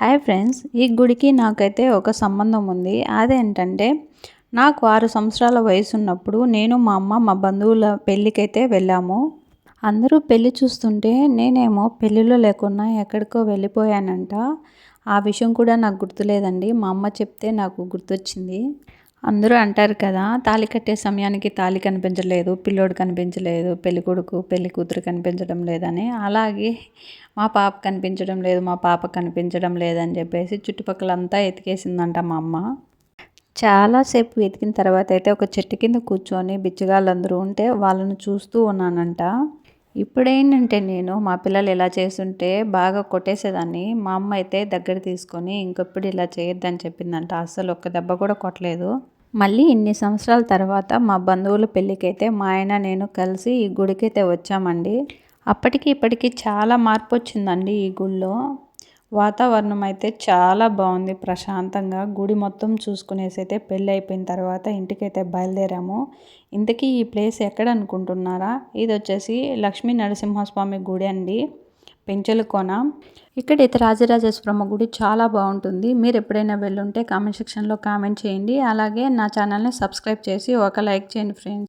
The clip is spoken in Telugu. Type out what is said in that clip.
హాయ్ ఫ్రెండ్స్ ఈ గుడికి నాకైతే ఒక సంబంధం ఉంది. అదేంటంటే నాకు ఆరు సంవత్సరాల వయసు ఉన్నప్పుడు నేను మా అమ్మ మా బంధువుల పెళ్ళికైతే వెళ్ళాము. అందరూ పెళ్ళి చూస్తుంటే నేనేమో పెళ్ళిలో లేకున్నా ఎక్కడికో వెళ్ళిపోయానంట. ఆ విషయం కూడా నాకు గుర్తులేదండి. మా అమ్మ చెప్తే నాకు గుర్తొచ్చింది. అందరూ అంటారు కదా తాళి కట్టే సమయానికి తాళి కనిపించలేదు పిల్లోడు కనిపించలేదు పెళ్ళి కొడుకు పెళ్ళి కూతురు కనిపించడం లేదని. అలాగే మా పాప కనిపించడం లేదు మా పాప కనిపించడం లేదని చెప్పేసి చుట్టుపక్కలంతా ఎతికేసిందంట మా అమ్మ. చాలాసేపు వెతికిన తర్వాత అయితే ఒక చెట్టు కింద కూర్చొని బిచ్చగాళ్ళందరూ ఉంటే వాళ్ళను చూస్తూ ఉన్నానంట. ఇప్పుడేంటంటే నేను మా పిల్లలు ఇలా చేస్తుంటే బాగా కొట్టేసేదాన్ని. మా అమ్మ అయితే దగ్గర తీసుకొని ఇంకొప్పుడు ఇలా చేయొద్దని చెప్పిందంట. అస్సలు ఒక్క దెబ్బ కూడా కొట్టలేదు. మళ్ళీ ఇన్ని సంవత్సరాల తర్వాత మా బంధువుల పెళ్ళికైతే మా ఆయన నేను కలిసి ఈ గుడికైతే వచ్చామండి. అప్పటికి ఇప్పటికి చాలా మార్పు వచ్చిందండి ఈ గుడిలో వాతావరణం అయితే చాలా బాగుంది ప్రశాంతంగా గుడి మొత్తం చూసుకునేసి అయితే పెళ్ళి అయిపోయిన తర్వాత ఇంటికైతే బయలుదేరాము. ఇంతకీ ఈ ప్లేస్ ఎక్కడ అనుకుంటున్నారా ఇది వచ్చేసి లక్ష్మీ నరసింహస్వామి గుడి అండి. పెంచల కోన అయితే రాజరాజేశ్వరమ్మ గుడి చాలా బాగుంటుంది మీరు ఎప్పుడైనా వెళ్ళుంటే కామెంట్ సెక్షన్లో కామెంట్ చేయండి. అలాగే నా ఛానల్ని సబ్స్క్రైబ్ చేసి ఒక లైక్ చేయండి ఫ్రెండ్స్.